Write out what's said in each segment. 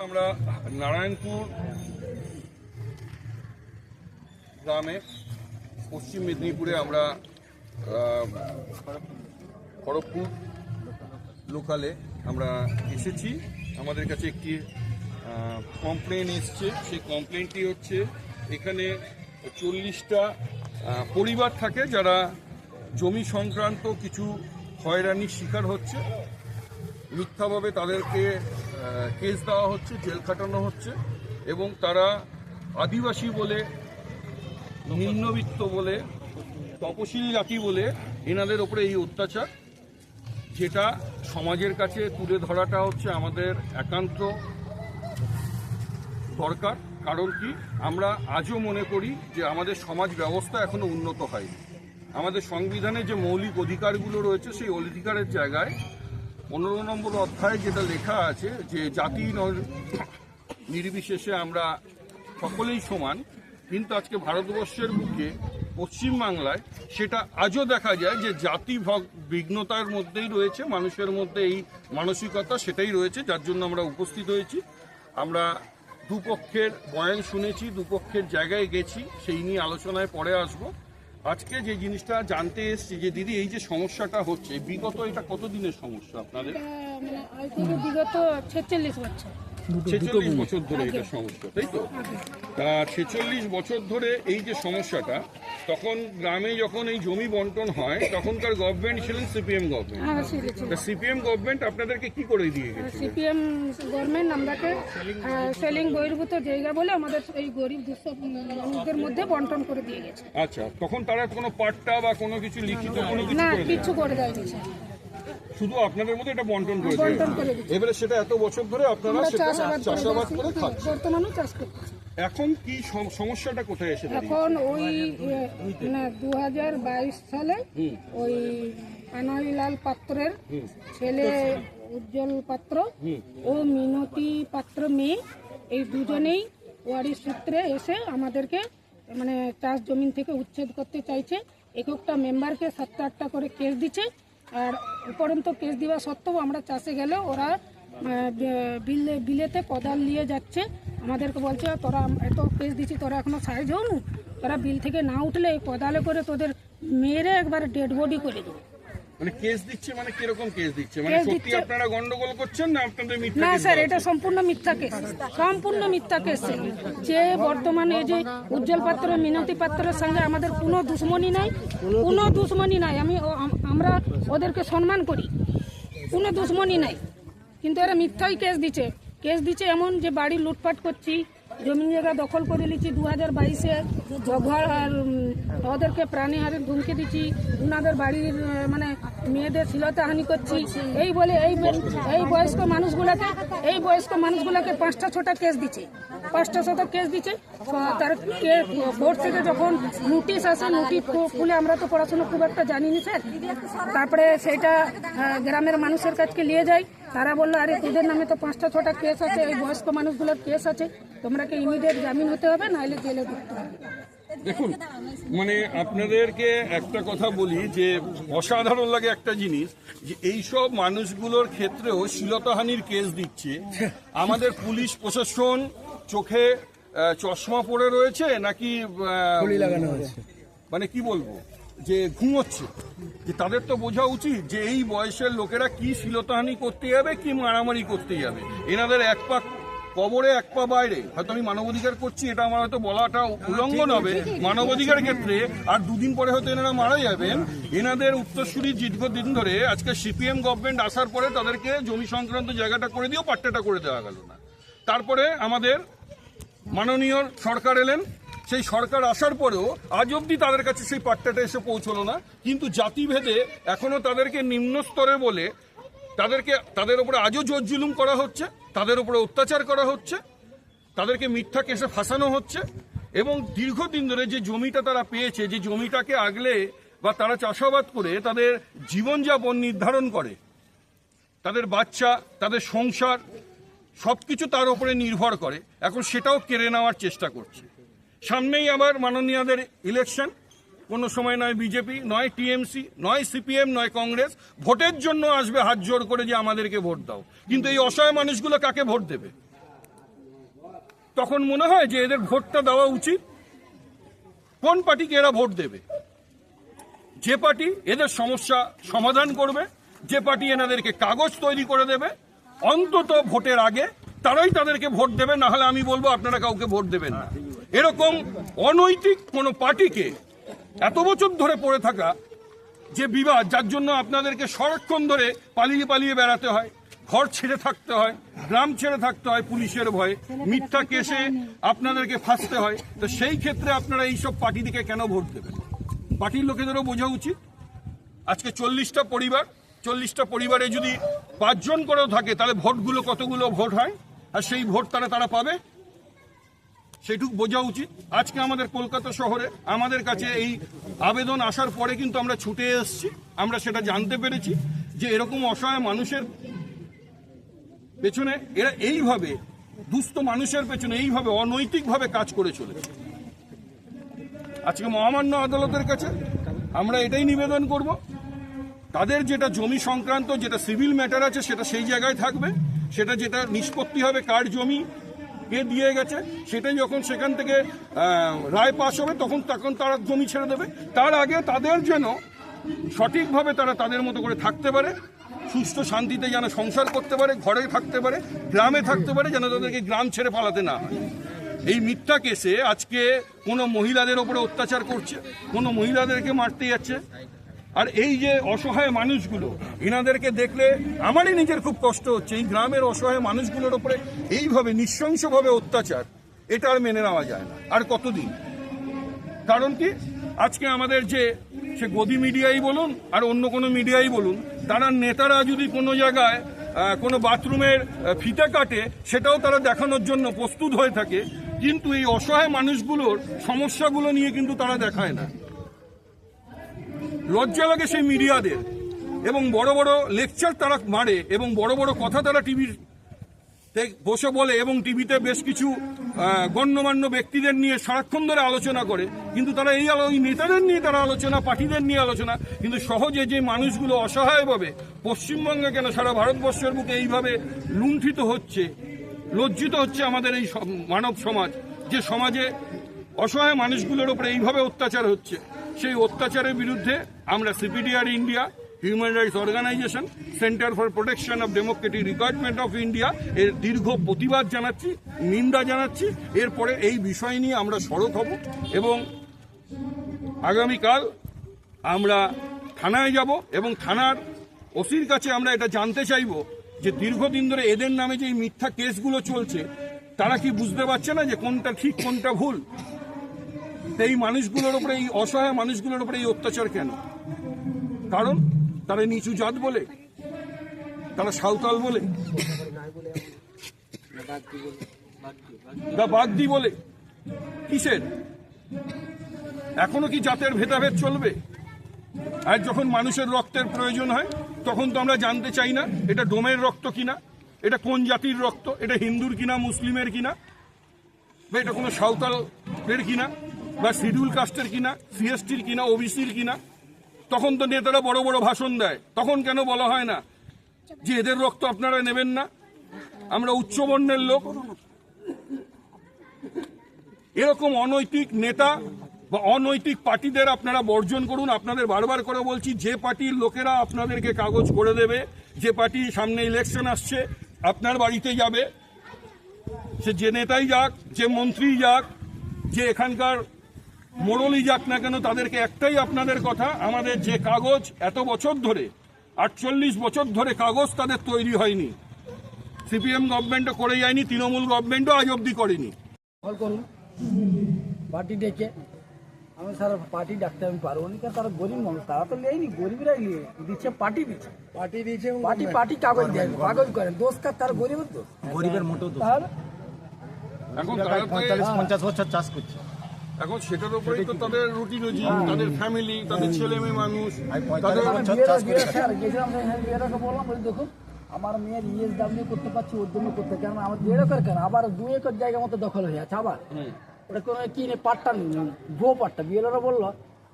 আমরা নারায়ণপুর গ্রামে পশ্চিম মেদিনীপুরে আমরা খড়গপুর লোকালে আমরা এসেছি। আমাদের কাছে একটি কমপ্লেন এসছে। সেই কমপ্লেনটি হচ্ছে এখানে চল্লিশটা পরিবার থাকে যারা জমি সংক্রান্ত কিছু হয়রানির শিকার হচ্ছে। মিথ্যাভাবে তাদেরকে কেস দেওয়া হচ্ছে, জেল খাটানো হচ্ছে, এবং তারা আদিবাসী বলে, নিম্নবিত্ত বলে, তপশিলি জাতি বলে এনাদের ওপরে এই অত্যাচার, যেটা সমাজের কাছে তুলে ধরাটা হচ্ছে আমাদের একান্ত দরকার। কারণ কি? আমরা আজও মনে করি যে আমাদের সমাজ ব্যবস্থা এখনও উন্নত হয়নি। আমাদের সংবিধানে যে মৌলিক অধিকারগুলো রয়েছে, সেই অধিকারের জায়গায় পনেরো নম্বর অধ্যায় যেটা লেখা আছে যে জাতি নির্বিশেষে আমরা সকলেই সমান, কিন্তু আজকে ভারতবর্ষের বুকে পশ্চিমবাংলায় সেটা আজও দেখা যায় যে জাতি বিঘ্নতার মধ্যেই রয়েছে, মানুষের মধ্যে এই মানসিকতা সেটাই রয়েছে, যার জন্য আমরা উপস্থিত হয়েছি। আমরা দুপক্ষের বয়ান শুনেছি, দুপক্ষের জায়গায় গেছি, সেই নিয়ে আলোচনায় পরে আসব। আজকে যে জিনিসটা জানতে এসছি যে দিদি, এই যে সমস্যাটা হচ্ছে, বিগত এটা কতদিনের সমস্যা আপনাদের? মানে বিগত ছেচল্লিশ বছর। ছেচল্লিশ বছর ধরে এটা সমস্যা তাই তো? তা ছেচল্লিশ বছর ধরে এই যে সমস্যাটা তখন গ্রামে যখন এই জমি বন্টন হয় তখনকার গভর্নমেন্ট ছিলেন সিপিএম গভর্নমেন্ট হ্যাঁ তা সিপিএম গভর্নমেন্ট আপনাদেরকে কি করে দিয়ে গেছে সিপিএম গভর্নমেন্ট আমরাকে সেলিং বহির্ভূত জায়গা বলে আমাদের এই গরিব দুঃস্থ মানুষদের মধ্যে বন্টন করে দিয়ে গেছে। আচ্ছা তখন তারা কোনো পাট্টা বা কোনো কিছু লিখিত কোনো কিছু না করে দেয় করে দেয়নি স্যার। শুধু আপনাদের মধ্যে এটা বন্টন করে দেয় বন্টন করে দিচ্ছে। এবারে সেটা এত বছর ধরে আপনারা সেটা চাষাবাদ করে খাচ্ছেন। বর্তমানেও চাষ করতেছি এখন কি সমস্যাটা কোথায় এসে এখন ওই না দু হাজার বাইশ সালে ওই আনয়লাল পাত্রের ছেলে উজ্জ্বল পাত্র ও মিনতি পাত্র মেয়ে এই দুজনেই ওয়ারি সূত্রে এসে আমাদেরকে মানে চাষ জমিন থেকে উচ্ছেদ করতে চাইছে। এক একটা মেম্বারকে সাতটা আটটা করে কেস দিচ্ছে। আর উপরন্ত কেস দেওয়া সত্ত্বেও আমরা চাষে গেলে ওরা বিলে, বিলেতে কোদাল নিয়ে যাচ্ছে। আমাদেরকে বলছে, তোরা এত কেস দিচ্ছি তোরা এখনও সাইজ হও তোরা বিল থেকে না উঠলে কদালে করে তোদের মেরে একবার ডেড বডি করে দেবো। মানে কেস দিচ্ছে মানে কীরকম কেস দিচ্ছে? মানে সত্যি আপনারা গন্ডগোল করছেন না আপনাদের মিথ্যা না স্যার এটা সম্পূর্ণ মিথ্যা কেস সম্পূর্ণ মিথ্যা কেস। যে বর্তমানে যে উজ্জ্বল পাত্র মিনতি পাত্রের সঙ্গে আমাদের কোনো দুশ্মনী নাই কোনো দুশ্মনী নাই। আমি আমরা ওদেরকে সম্মান করি। কোনো দুশ্মনী নাই। কিন্তু এরা মিথ্যাই কেস দিচ্ছে। কেস দিচ্ছে এমন যে বাড়ি লুটপাট করছি জমি জায়গা দখল করে নিচ্ছি দু হাজার বাইশে ঘর আর ওদেরকে প্রাণী হারের ধুমকে দিচ্ছি ওনাদের বাড়ির মানে মেয়েদের শিলতাহানি করছি। এই বলে এই এই বয়স্ক মানুষগুলোকে, এই বয়স্ক মানুষগুলোকে পাঁচটা ছটা কেস দিচ্ছে। পাঁচটা ছটা কেস দিচ্ছে তার কোর্ট থেকে যখন নোটিশ আসে, নোটিশ খুলে আমরা তো পড়াশোনা খুব একটা জানি না স্যার। তারপরে সেটা গ্রামের মানুষের কাছকে নিয়ে যাই। তারা বলল আরে তোদের নামে তো পাঁচটা ছটা কেস আছে এই বয়স্ক মানুষগুলোর কেস আছে। তোমরা কি ইমিডিয়েট জামিন হতে হবে নাহলে জেলে ঢুকতে হবে? দেখুন মানে আপনাদেরকে একটা কথা বলি যে অসাধারণ লাগে একটা জিনিস যে এই সব মানুষগুলোর ক্ষেত্রেও শ্লীলতাহানির কেস দিচ্ছে। আমাদের পুলিশ প্রশাসন চোখে চশমা পড়ে রয়েছে নাকি লাগানো হয়েছে। মানে কি বলব? যে ঘুমোচ্ছে। যে তাদের তো বোঝা উচিত যে এই বয়সের লোকেরা কি শ্লীলতাহানি করতে যাবে কি মারামারি করতে যাবে। এনাদের এক পা কবরে এক পা বাইরে। হয়তো আমি মানবাধিকার করছি এটা আমার হয়তো বলাটা উল্লঙ্ঘন হবে মানবাধিকার ক্ষেত্রে আর দুদিন পরে হয়তো এনারা মারা যাবেন। এনাদের উত্তরসূরি দীর্ঘদিন ধরে আজকে সিপিএম গভর্নমেন্ট আসার পরে তাদেরকে জমি সংক্রান্ত জায়গাটা করে দিয়েও পাট্টাটা করে দেওয়া গেল না। তারপরে আমাদের মাননীয় সরকার এলেন সেই সরকার আসার পরেও আজ অবধি তাদের কাছে সেই পাট্টাটা এসে পৌঁছলো না। কিন্তু জাতিভেদে এখনও তাদেরকে নিম্ন স্তরে বলে তাদেরকে, তাদের উপরে আজও জোর জুলুম করা হচ্ছে, তাদের উপরে অত্যাচার করা হচ্ছে, তাদেরকে মিথ্যা কেসে ফাঁসানো হচ্ছে এবং দীর্ঘদিন ধরে যে জমিটা তারা পেয়েছে, যে জমিটাকে আগলে বা তারা চাষাবাদ করে তাদের জীবনযাপন নির্ধারণ করে, তাদের বাচ্চা, তাদের সংসার সব কিছু তার উপরে নির্ভর করে। এখন সেটাও কেড়ে নেওয়ার চেষ্টা করছে। সামনেই আবার মাননীয়দের ইলেকশন কোনো সময় নয় বিজেপি নয় টিএমসি নয় সিপিএম নয় কংগ্রেস ভোটের জন্য আসবে হাত জোর করে যে আমাদেরকে ভোট দাও। কিন্তু এই অসহায় মানুষগুলো কাকে ভোট দেবে? তখন মনে হয় যে এদের ভোটটা দেওয়া উচিত। কোন পার্টিকে এরা ভোট দেবে? যে পার্টি এদের সমস্যা সমাধান করবে, যে পার্টি এনাদেরকে কাগজ তৈরি করে দেবে, অন্তত ভোটের আগে তারাই তাদেরকে ভোট দেবে না হলে আমি বলব আপনারা কাউকে ভোট দেবেন না। এরকম অনৈতিক কোনো পার্টিকে এত বছর ধরে পড়ে থাকা যে বিবাদ, যার জন্য আপনাদেরকে সারাক্ষণ ধরে পালিয়ে পালিয়ে বেড়াতে হয়, ঘর ছেড়ে থাকতে হয়, গ্রাম ছেড়ে থাকতে হয় পুলিশের ভয়ে। মিথ্যা কেসে আপনাদেরকে ফাঁসতে হয়। তো সেই ক্ষেত্রে আপনারা এইসব পার্টি দিকে কেন ভোট দেবেন? পার্টির লোকেদেরও বোঝা উচিত। আজকে চল্লিশটা পরিবার, চল্লিশটা পরিবারে যদি পাঁচজন করেও থাকে, তাহলে ভোটগুলো কতগুলো ভোট হয়? আর সেই ভোট তারা তারা পাবে? সেটুক বোঝা উচিত। আজকে আমাদের কলকাতা শহরে আমাদের কাছে এই আবেদন আসার পরে কিন্তু আমরা ছুটে এসেছি। আমরা সেটা জানতে পেরেছি যে এরকম অসহায় মানুষের পেছনে এরা এইভাবে, দুস্থ মানুষের পেছনে এইভাবে অনৈতিকভাবে কাজ করে চলেছে। আজকে মহামান্য আদালতের কাছে আমরা এটাই নিবেদন করব। তাদের যেটা জমি সংক্রান্ত যেটা সিভিল ম্যাটার আছে সেটা সেই জায়গায় থাকবে। সেটা যেটা নিষ্পত্তি হবে কার জমি কে দিয়ে গেছে সেটাই যখন সেখান থেকে রায় পাশ হবে, তখন তখন তারা জমি ছেড়ে দেবে। তার আগে তাদের যেন সঠিকভাবে তারা তাদের মতো করে থাকতে পারে, সুস্থ শান্তিতে যেন সংসার করতে পারে, ঘরে থাকতে পারে, গ্রামে থাকতে পারে, যেন তাদেরকে গ্রাম ছেড়ে পালাতে না হয়। এই মিথ্যা কেসে আজকে কোনো মহিলাদের ওপরে অত্যাচার করছে, কোনো মহিলাদেরকে মারতে যাচ্ছে আর এই যে অসহায় মানুষগুলো এনাদেরকে দেখলে আমারই নিজের খুব কষ্ট হচ্ছে, এই গ্রামের অসহায় মানুষগুলোর ওপরে এইভাবে নৃশংসভাবে অত্যাচার, এটা আর মেনে নেওয়া যায় না। আর কতদিন? কারণ কি? আজকে আমাদের যে, সে গদি মিডিয়াই বলুন, আর অন্য কোনো মিডিয়াই বলুন, তারা নেতারা যদি কোনো জায়গায় কোনো বাথরুমের ফিতে কাটে, সেটাও তারা দেখানোর জন্য প্রস্তুত হয়ে থাকে, কিন্তু এই অসহায় মানুষগুলোর সমস্যাগুলো নিয়ে কিন্তু তারা দেখায় না। লজ্জা লাগে সেই মিডিয়াদের। এবং বড় বড় লেকচার তারা মারে এবং বড় বড় কথা তারা টিভির বসে বলে এবং টিভিতে বেশ কিছু গণ্যমান্য ব্যক্তিদের নিয়ে সারাক্ষণ ধরে আলোচনা করে। কিন্তু তারা এই আলো নেতাদের নিয়ে তারা আলোচনা, পার্টিদের নিয়ে আলোচনা। কিন্তু সহজে যে মানুষগুলো অসহায়ভাবে পশ্চিমবঙ্গে কেন সারা ভারতবর্ষের বুকে এইভাবে লুণ্ঠিত হচ্ছে, লজ্জিত হচ্ছে আমাদের এই মানব সমাজ, যে সমাজে অসহায় মানুষগুলোর উপরে এইভাবে অত্যাচার হচ্ছে। সেই অত্যাচারের বিরুদ্ধে আমরা CPDR India human rights organisation centre for protection of democratic requirement of India এর দীর্ঘ প্রতিবাদ জানাচ্ছি, নিন্দা জানাচ্ছি। এরপরে এই বিষয় নিয়ে আমরা সড়ক হব এবং আগামীকাল আমরা থানায় যাব এবং থানার ওসির কাছে আমরা এটা জানতে চাইব যে দীর্ঘদিন ধরে এদের নামে যে মিথ্যা কেসগুলো চলছে, তারা কি বুঝতে পারছে না যে কোনটা ঠিক, কোনটা ভুল? এই মানুষগুলোর উপরে, এই অসহায় মানুষগুলোর উপরে এই অত্যাচার কেন? কারণ তারা নিচু জাত বলে, তারা সাঁওতাল বলে বা বাগদি বলে। কিসের? এখনও কি জাতের ভেদাভেদ চলবে? আর যখন মানুষের রক্তের প্রয়োজন হয়, তখন তো আমরা জানতে চাই না, এটা ডোমের রক্ত কিনা, এটা কোন জাতির রক্ত, এটা হিন্দুর কিনা, মুসলিমের কিনা, বা এটা কোনো সাঁওতালের কিনা। বা শিডিউল কাস্টের কিনা সিএসটির কিনা ওবিসির কিনা, তখন তো নেতারা বড় বড় ভাষণ দেয়। তখন কেন বলা হয় না? যে এদের রক্ত আপনারা নেবেন না? আমরা উচ্চবর্ণের লোক। এরকম অনৈতিক নেতা বা অনৈতিক পার্টিদের আপনারা বর্জন করুন। আপনাদের বারবার করে বলছি, যে পার্টির লোকেরা আপনাদেরকে কাগজ করে দেবে, যে পার্টি সামনে ইলেকশন আসছে, আপনার বাড়িতে যাবে। সে যে নেতাই যাক, যে মন্ত্রী যাক, যে এখানকার মোড়লই যাক না কেন তাদেরকে একটাই আপনাদের কথা আমাদের যে কাগজ এত বছর ধরে আটচল্লিশ বছর ধরে কাগজ তাদের তৈরি হয়নি। সিপিএম গভর্নমেন্টও করে যায়নি তৃণমূল গভর্নমেন্টও আজ অব্দি করেনি। কল করুন। পার্টি ডেকে। আমি স্যার পার্টি ডাকতে আমি পারব না তারা গরিব মানুষ তারা তো নেয়নি গরিবরাই নিয়ে দিচ্ছে পার্টি দিচ্ছে। পার্টি দিয়েছে পার্টি পার্টি কাগজ দেয় কাগজ করেন দোষ কার? তার গরিবের দোষ। গরিবের মোটো দোষ। তাহলে এখন তো- পঁয়তাল্লিশ পঞ্চাশ বছর চাষ করছে। এখন সেটার উপরেই তো তাদের রুটি রুজি তাদের ফ্যামিলি তাদের ছেলে মেয়ে মানুষ দেখুন আমার মেয়ের ইএসডাব্লিউ করতে পারছি ওর জন্য করতে কেন আমার দেড় একর কেন আবার দু একর জায়গা মতো দখল হয়ে আছে আবার। ওটা কোনো কি নেই পাট্টা নেই ভুয়ো পাট্টা। বিএলওরা বলল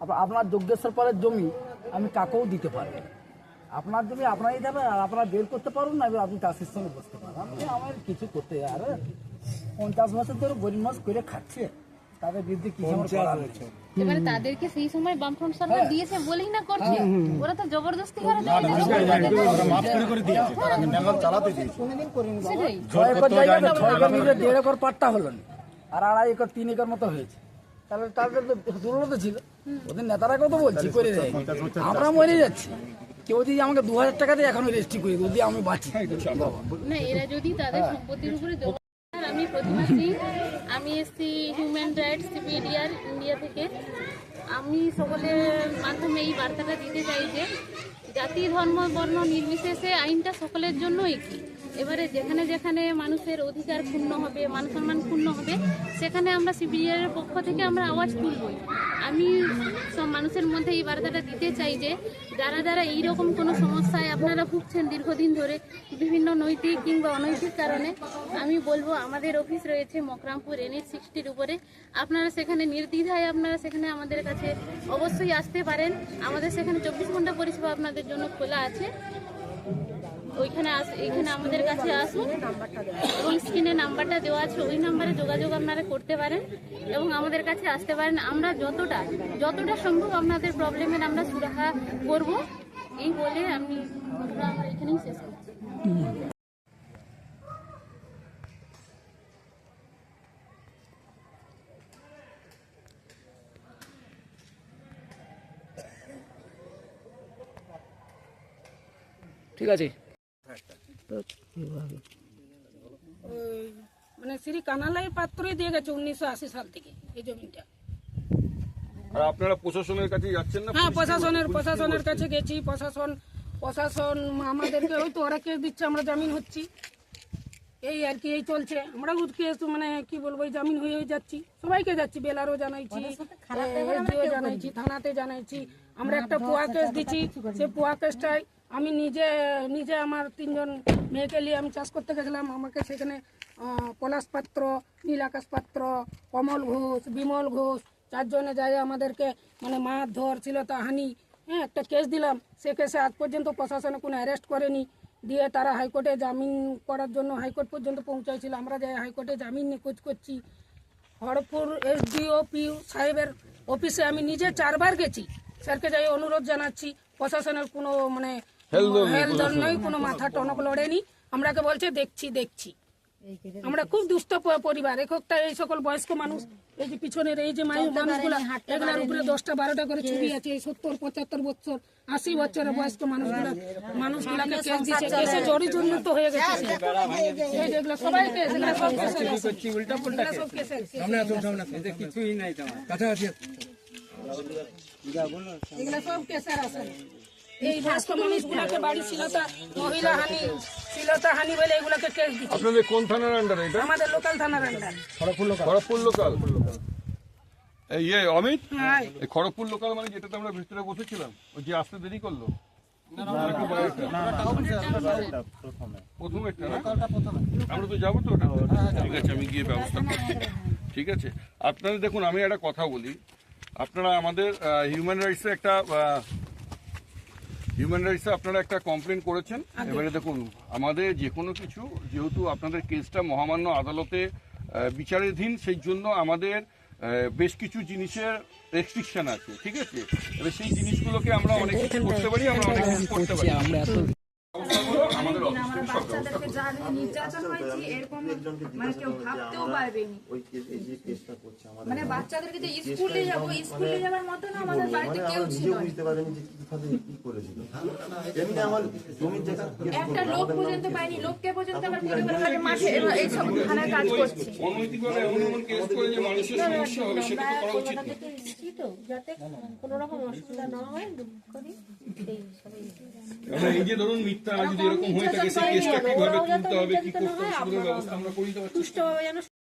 আপ- আপনার যোগ্যেশ্বর পালের জমি আমি কাকেও দিতে পারব আপনার জমি আপনারই দেবেন আর আপনারা বের করতে পারুন না এবার আপনি চাষের সঙ্গে বসতে পারেন আমি আমার কিছু করতে আর পঞ্চাশ বছর ধরে গরিব মাস করে খাচ্ছে। তাদের বিরুদ্ধে করার এবারে তাদেরকে সেই সময় বামফ্রন্ট সরকার দিয়েছে বলেই না করছে? ওরা তো জবরদস্তি করে দেয় মাফ করে করে দিয়েছে তারা চালাতে দিয়েছে। সেটাই। ছয় একর জায়গাতে ছয় একর মিলে দেড় একর পাট্টা হলো না। আর আড়াই একর তিন একর মতো হয়েছে। তাহলে তাদের তো দুর্নীতি ছিল। ওদের নেতারাকেও তো বলছি করে দেয় আমরা মরে যাচ্ছি। কেউ যদি আমাকে দু হাজার টাকা দিয়ে এখনও রেজিস্ট্রি করে যদি আমি বাঁচি। না এরা যদি তাদের সম্পত্তির উপরে আমি প্রতিমা সিং আমি এসছি হিউম্যান রাইটস মিডিয়ার ইন্ডিয়া থেকে। আমি সকলের মাধ্যমে এই বার্তাটা দিতে চাই যে জাতি, ধর্ম, বর্ণ নির্বিশেষে আইনটা সকলের জন্যই একই এবারে যেখানে যেখানে মানুষের অধিকার ক্ষুণ্ণ হবে, মান সম্মান ক্ষুণ্ণ হবে, সেখানে আমরা এর পক্ষ থেকে আমরা আওয়াজ তুলবই আমি সব মানুষের মধ্যে এই বার্তাটা দিতে চাই যে, যারা যারা এইরকম কোনো সমস্যায় আপনারা ভুগছেন দীর্ঘদিন ধরে, বিভিন্ন নৈতিক কিংবা অনৈতিক কারণে, আমি বলব আমাদের অফিস রয়েছে মকরামপুর এনএইচ সিক্সটির উপরে। আপনারা সেখানে নির্দ্বিধায় আপনারা সেখানে আমাদের কাছে অবশ্যই আসতে পারেন। আমাদের সেখানে চব্বিশ ঘণ্টা পরিষেবা আপনাদের জন্য খোলা আছে। ওইখানে এখানে আমাদের কাছে আসুন। এবং স্ক্রিনে নাম্বারটা দেওয়া আছে, ওই নাম্বারে যোগাযোগ আপনারা করতে পারেন এবং আমাদের কাছে আসতে পারেন। আমরা যতটা যতটা সম্ভব আপনাদের প্রবলেমের আমরা সুরাহা করব। এই বলে আমি আমার এখানেই শেষ ঠিক আছে। ওই মানে শ্রী কানালাই পাত্রই দিয়ে গেছে উনিশশো আশি সাল থেকে এই জমিটা। আর আপনারা প্রশাসনের কাছে যাচ্ছেন না? হ্যাঁ কি প্রশাসনের প্রশাসনের কাছে গেছি প্রশাসন প্রশাসন আমাদেরকে হয়তো ওরা কেস দিচ্ছে আমরা জামিন হচ্ছি। এই আর কি এই চলছে। আমরা কেস মানে কি বলব এই জামিন হয়ে যাচ্ছি। সবাইকে যাচ্ছি বেলারও জানাইছি জানাইছি থানাতে জানাইছি। আমরা একটা পোয়া কেস দিচ্ছি সেই পোয়া কেসটাই আমি নিজে নিজে আমার তিনজন মেয়েকে নিয়ে আমি চাষ করতে গেছিলাম। আমাকে সেখানে পলাশ পাত্র, নীল আকাশ পাত্র, কমল ঘোষ, বিমল ঘোষ, চারজনে যায় আমাদেরকে মানে মারধর ছিল তা হানি হ্যাঁ একটা কেস দিলাম। সে কেসে আজ পর্যন্ত প্রশাসনে কোনো অ্যারেস্ট করেনি। দিয়ে তারা হাইকোর্টে জামিন করার জন্য হাইকোর্ট পর্যন্ত পৌঁছাইছিল। আমরা যাই হাইকোর্টে জামিন নিখোঁজ করছি। খড়গপুর এসডিও পিউ সাহেবের অফিসে আমি নিজে চারবার গেছি। স্যারকে যাই অনুরোধ জানাচ্ছি। প্রশাসনের কোনো মানে হেলদল নেই কোনো মাথা টনক লড়েনি। আমরাকে বলছে দেখছি দেখছি। আমরা খুব দুস্থ পরিবার। এককটা এই সকল বয়স্ক মানুষ এই যে পিছনের এই যে মানুষগুলা এগুলোর উপরে দশটা বারোটা করে ছবি আছে এই সত্তর পঁচাত্তর বছর আশি বছরের বয়স্ক মানুষগুলা মানুষগুলাকে কেস দিচ্ছে কেসে জড়িত হয়ে গেছে এই যে এগুলো সবাই কেস এগুলো সব কেসের আছে। সব। এগুলো সব কেসের আছে। এই বয়স্ক মানুষগুলাকে বাড়ি শিলতা মহিলা হানি বলে এগুলোকে কেস দিচ্ছে। আপনাদের কোন থানার আন্ডার এটা? আমাদের লোকাল থানার আন্ডার খড়গপুর লোকাল এই ইয়ে অমিত? হ্যাঁ। এই খড়গপুর লোকাল মানে যেটাতে আমরা ভিতরে বসেছিলাম ওই যে আসতে দেরি করল? নাকি বাইরেটা? প্রথম। একটা না? আমরা তো যাব তো ওটা। ঠিক আছে আমি গিয়ে ব্যবস্থা করছি ঠিক আছে। আপনারা দেখুন আমি একটা কথা বলি। আপনারা আমাদের হিউম্যান রাইটসে একটা হিউম্যান রাইটস আপনারা একটা কমপ্লেন করেছেন। এবারে দেখুন আমাদের যে কোনো কিছু যেহেতু আপনাদের কেসটা মহামান্য আদালতে বিচারাধীন সেই জন্য আমাদের বেশ কিছু জিনিসের রেস্ট্রিকশন আছে ঠিক আছে? এবার সেই জিনিসগুলোকে আমরা অনেক কিছু করতে পারি আমরা অনেক কিছু করতে পারি। আমাদের অফিস থেকে সব ব্যবস্থা বাচ্চাদেরকে যা নির্যাতন হয়েছে এরকম মানে কেউ ভাবতেও পারবেনি মানে বাচ্চাদেরকে যে স্কুলে যাব স্কুলে যাওয়ার মতো না আমাদের বাড়িতে কেউ ছিল বুঝতে পারেনি যে কীভাবে কি করেছিল এমনি আমার জমির জায়গা একটা লোক পর্যন্ত পাইনি লোককে পর্যন্ত আমার পরিবারের মাঠে এইসব থানায় কাজ করছে অনৈতিকভাবে এমন এমন কেস করে যে মানুষের সমস্যা হবে সেটা তো করা উচিত যাতে কোনো রকম অসুবিধা না হয় দুঃখ করি আমরা এই যে ধরুন মিথ্যা যদি এরকম হয়ে থাকে সেই কেসটা কীভাবে তুলতে হবে কি করতে হবে সেগুলোর ব্যবস্থা আমরা করে দিতে পারছি। সুষ্ঠুভাবে যেন